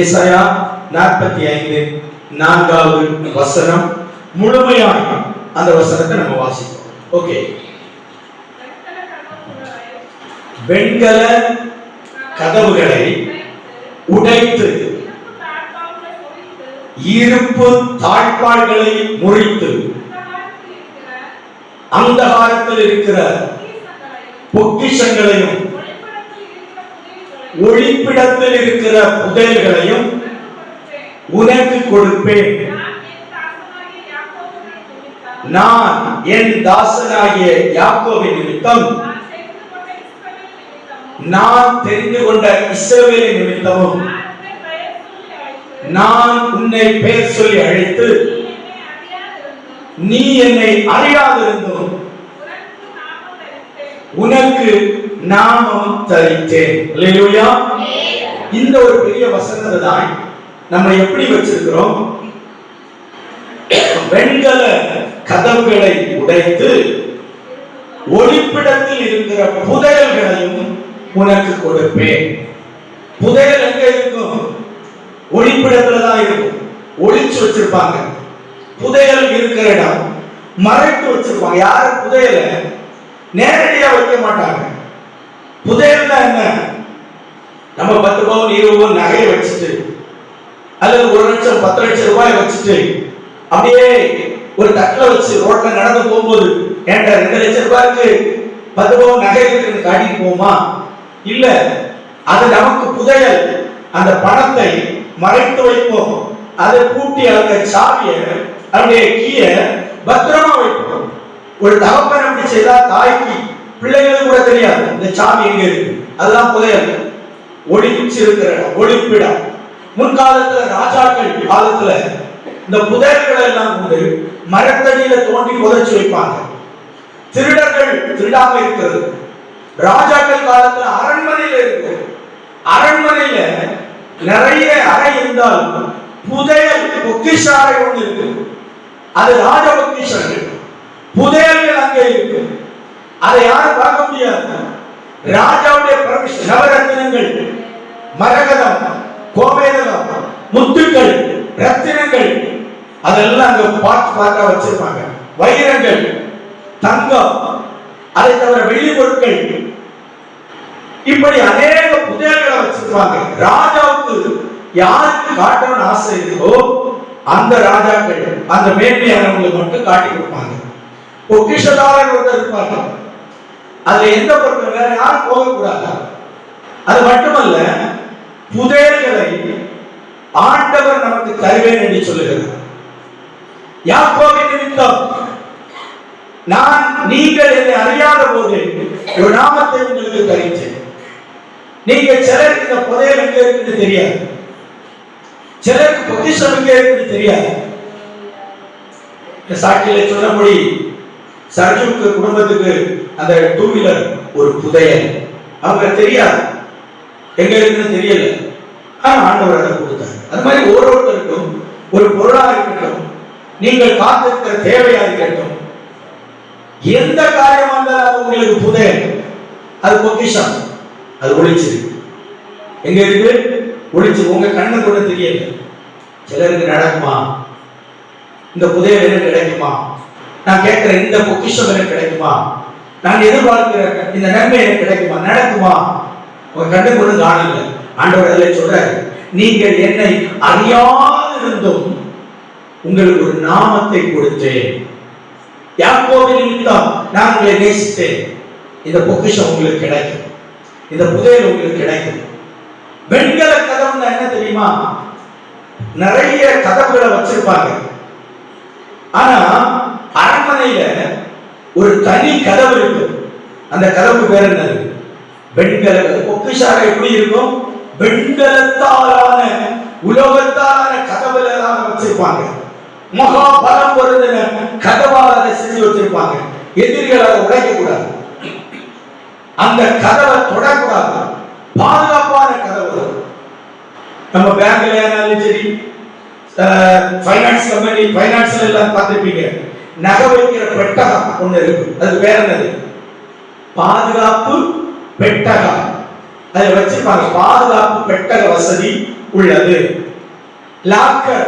ஏசாயா நாற்பத்தி ஐந்து நான்காவது வசனம். முழுமையான அந்த வசனத்தை நம்ம வாசிப்போம். ஓகே வெண்கல கதவுகளை உடைத்து இருப்பு தாழ்பாள்களை முறித்து அந்தகாரத்தில் இருக்கிற பொக்கிஷங்களையும் ஒளிப்பிடத்தில் இருக்கிற புதையல்களையும் உனக்கு கொடுப்பேன். நான் என் தாசனாகிய யாக்கோவின் நிமித்தம் நான் தெரிந்து கொண்ட இஸ்ரவேலின் நிமித்தமும் நான் உன்னை பெயர் சொல்லி அழைத்து நீ என்னை அறியாதிருந்தும் உனக்கு நாமம் தரித்தேன். அல்லேலூயா. இந்த ஒரு பெரிய வசனத்தை தான் நம்ம எப்படி வச்சிருக்கிறோம்? வெண்கல கதவுகளை உடைத்து ஒளிப்பிடத்தில் இருக்கிற புதையல்களையும் உனக்கு கொடுப்பேன். புதையல் எங்க இருக்கும்? ஒளிப்பிடத்துல தான் இருக்கும். ஒளிச்சு வச்சிருப்பாங்க. புதையல் இருக்கிற இடம். மறைத்து வச்சிருப்பாங்க. யாரும் புதையல? நேரடியா வைக்க மாட்டாங்க. புதையல்னா என்ன? நம்ம பத்து பவுன் இருபது பவுன் நகையை வச்சுட்டு அல்லது ஒரு லட்சம் பத்து லட்சம் ரூபாய் வச்சுட்டு அப்படியே ஒரு தட்டில் வச்சு ரோட்ல நடந்து போகும்போது ஏன்டா ரெண்டு லட்சம் ரூபாய்க்கு பத்து பவுன் நகை இருக்குன்னு காட்டிட்டு போமா இல்ல அது நமக்கு புதையல். அந்த பணத்தை மறைத்து வைப்போம். அதை பூட்டி அந்த சாவிய அப்படியே கீய பத்திரமா வைப்போம். ஒரு தகப்பன் அப்படி செய்தா தாய்க்கு பிள்ளைகளுக்கு கூட தெரியாது. இந்த சாவி எங்க இருக்கு? அதெல்லாம் புதையல். ஒளிச்சிருக்கிற ஒளிப்பிடம். முன்காலத்துல ராஜாக்கள் காலத்துல இந்த புதையல்களை எல்லாம் கொண்டு மரத்தடியில தோண்டி புதைச்சு வைப்பாங்க. திருடர்கள் திருடாம இருக்கிறது. ராஜாக்கள் காலத்துல அரண்மனையில இருக்கு அரண்மனையில நிறைய அறை இருந்தால் புதையல் பொக்கிஷாரை ஒன்று இருக்கு அது ராஜ பொக்கிஷங்கள் புதையல்கள் அங்கே இருக்கு அதை யாரும் பார்க்க முடியாது. ராஜாவுடைய பர்மிஷன் நவரத்தினங்கள் மரகதம் கோமேதகம் முத்துக்கள் ரத்தினங்கள் அதெல்லாம் அங்க பார்த்து பார்க்க வச்சிருப்பாங்க. வைரங்கள் தங்கம் அதை தவிர வெள்ளி பொருட்கள். இப்படி அநேக புதையல்களை வச்சிருப்பாங்க. ராஜாவுக்கு யாருக்கு காட்டணும்னு ஆசை இருக்கோ அந்த ராஜாக்கள் அந்த மேன்மையானவங்களுக்கு மட்டும் காட்டி கொடுப்பாங்க. பொக்கிஷதாரர் ஒருத்தர் இருப்பாங்க அதுல எந்த பொருட்கள் வேற யாரும் போகக்கூடாது அது மட்டுமல்ல புதையல்களை ஆண்டவர் நமக்கு தருவேன் என்று சொல்லுகிறார். யாக்கோபின் நிமித்தம் நான் நீங்கள் என்னை அறியாத போது ஒரு நாமத்தை உங்களுக்கு தருகிறேன். நீங்க சிலருக்கு இந்த புதையல் எங்க இருக்குன்னு தெரியாது. சிலருக்கு பொக்கிஷம் எங்க இருக்குன்னு தெரியாது. இந்த சாட்சியில சொன்னபடி சர்ஜுக்கு குடும்பத்துக்கு அந்த டூ வீலர் ஒரு புதையல். அவங்க தெரியாது. எங்க இருக்குன்னு தெரியல. ஆனா ஆண்டவர் அதை கொடுத்தாங்க அது மாதிரி ஒருவருக்கும் ஒரு பொருளா இருக்கட்டும் நீங்கள் காத்திருக்கிற தேவையா இருக்கட்டும் எந்த காரியம் வந்தாலும் உங்களுக்கு புதையல். அது பொக்கிஷம். அது ஒளிச்சிருக்கு எங்க இருக்கு? ஒளிச்சு. உங்க கண்ணு கூட தெரியல. சிலருக்கு நடக்குமா? இந்த புதையல் என்ன கிடைக்குமா? நான் கேட்கிற இந்த பொக்கிஷம் எனக்கு கிடைக்குமா? நான் எதிர்பார்க்கிற இந்த நன்மை எனக்கு கிடைக்குமா? நடக்குமா? உங்க கண்ணு கூட காணல ஆண்டவர் அதில் சொல்றாரு நீங்கள் என்னை அறியாதிருந்தும் உங்களுக்கு ஒரு நாமத்தை கொடுத்தேன். யாக்கோபின் நிமித்தம் நான் உங்களை நேசித்தேன். இந்த பொக்கிஷம் உங்களுக்கு கிடைக்கும். இந்த புதையல் உங்களுக்கு கிடைக்கும். வெண்கல கதவுன்னா என்ன தெரியுமா? நிறைய கதவுகளை வச்சிருப்பாங்க. ஆனா அரண்மனையில ஒரு தனி கதவு இருக்கு. அந்த கதவு பேர் என்னது? வெண்கல கதவு பொக்கிஷாக எப்படி இருக்கும்? வெண்கலத்தாலான உலோகத்தாலான கதவுல தான் வச்சிருப்பாங்க. மகா பலம் பொருந்தின கதவால் அதை செஞ்சு வச்சிருப்பாங்க. எதிரிகள் அதை உடைக்க கூடாது அந்த கதவை தொடக்கூடாது. பாதுகாப்பான கதவு நம்ம பேங்க்ல ஏனாலும் சரி ஃபைனான்ஸ் கம்பெனி ஃபைனான்ஸ்ல எல்லாம் பார்த்துருப்பீங்க. நகை வைக்கிற பெட்டகம் ஒண்ணு இருக்கு. அது பேர் என்னது? பாதுகாப்பு பெட்டகம். அதை வச்சிருப்பாங்க. பாதுகாப்பு பெட்டக வசதி உள்ளது. லாக்கர்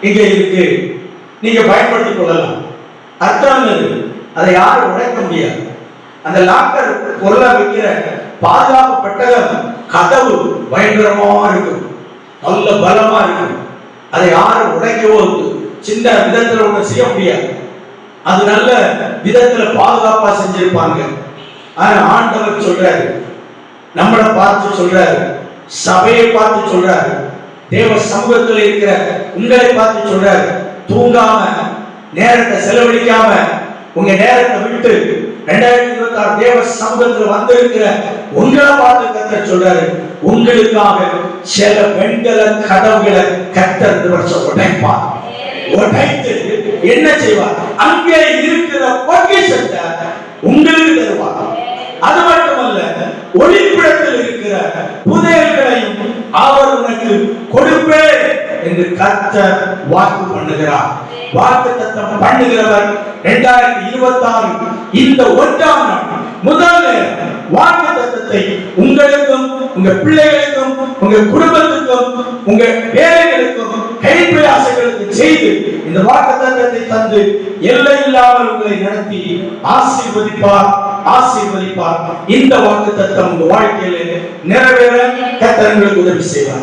இங்க இருக்கு. நீங்க பயன்படுத்திக் கொள்ளலாம். அர்த்தம் என்னது? அதை யாரும் உடைக்க முடியாது. அந்த லாக்கர் பொருளா வைக்கிற பாதுகாப்பு பெட்டகம் கதவு பயங்கரமா இருக்கும். நல்ல பலமா இருக்கும். அதை யாரும் உடைக்கவோ சின்ன விதத்துல ஒண்ணு செய்ய முடியாது. அது நல்ல விதத்துல பாதுகாப்பா செஞ்சிருப்பாங்க. ஆனா ஆண்டவர் சொல்றாரு. நம்மளை பார்த்து சொல்றாரு. சபையை பார்த்து சொல்றாரு. தேவ சமூகத்தில் இருக்கிற உங்களை பார்த்து சொல்றாரு. தூங்காம நேரத்தை செலவழிக்காம உங்க நேரத்தை விட்டு ரெண்டாயிரத்தி இருபத்தி ஆறு தேவ சமூகத்தில் வந்திருக்கிற உங்களை பார்த்து கத்தர் சொல்றாரு. உங்களுக்காக சில வெண்கல கதவுகளை கத்தர் இந்த வருஷம் உடைப்பார் உடைத்து என்ன செய்வார்? அங்கே இருக்கிற பொக்கிஷத்தை உங்களுக்கு தருவார். அது மட்டுமல்ல ஒளிப்பிடத்தில் இருக்கிற புதையல்களையும் அவர் உனக்கு கொடுப்பேன் என்று கர்த்தர் வாக்கு பண்ணுகிறார். வாக்கு தத்தம் பண்ணுகிறவர் இரண்டாயிரத்தி இருபத்தி ஆறு இந்த ஒன்றாம் நாள் முதல் வாக்கு தத்தத்தை உங்களுக்கும் உங்க பிள்ளைகளுக்கும் உங்க குடும்பத்துக்கும் உங்க வேலைகளுக்கும் கைப்பிரயாசங்களுக்கு செய்து இந்த வாக்குத்தத்தை தந்து எல்லை இல்லாமல் உங்களை நடத்தி ஆசீர்வதிப்பார் ஆசீர்வதிப்பார். இந்த வாக்கு தத்தம் உங்க வாழ்க்கையில நிறைவேற கத்தர்களுக்கு உதவி செய்வார்.